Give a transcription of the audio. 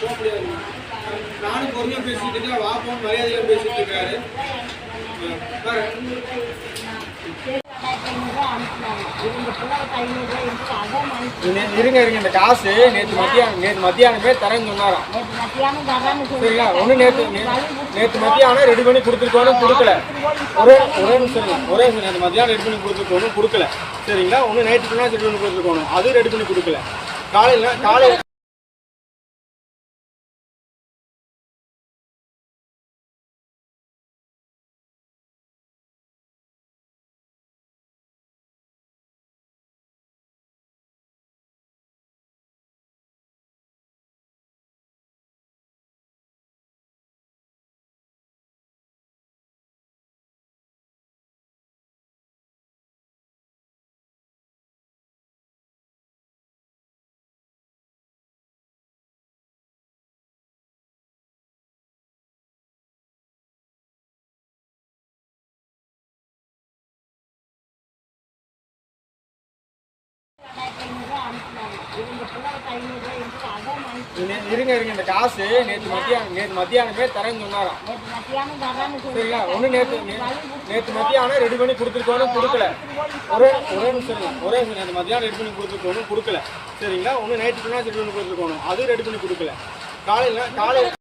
போக முடியாது நானும் பொறுமையாக பேசிட்டு இருக்கேன். வா போன் பேசிட்டு இருக்காரு. இருங்க இருங்க இந்த காசு நேற்று மத்தியானம் நேற்று மத்தியானமே தரேன்னு சொன்னாராம். சரிங்களா ஒன்று நேற்று நேற்று மத்தியானம் ரெடி பண்ணி கொடுத்துருக்கோன்னு கொடுக்கல. ஒரே ஒரே நிமிஷம் ஒரே நிமிஷம் நேற்று மத்தியானம் ரெடி பண்ணி கொடுத்துருக்கோன்னு கொடுக்கல. சரிங்களா? ஒன்று நைட்டு பண்ணால் ரெடி பண்ணி கொடுத்துருக்கோணும் அதுவும் ரெடி பண்ணி கொடுக்கல. காலையில் காலையில் இருங்க இருங்க இந்த காசு நேற்று மத்தியானம் நேற்று மத்தியானமே தரேன்னு சொன்னாராம். சரிங்களா? ஒன்று நேற்று நேற்று மத்தியானம் ரெடி பண்ணி கொடுத்துருக்கோன்னு கொடுக்கல. ஒரே ஒரே நிமிஷம் ஒரே நிமிஷம் நேற்று மத்தியானம் ரெடி பண்ணி கொடுத்துருக்கோன்னு கொடுக்கல. சரிங்களா? ஒன்று நைட்டு சொன்னா ரெடி பண்ணி கொடுத்துருக்கோணும் அதுவும் ரெடி பண்ணி கொடுக்கல. காலையில் காலையில்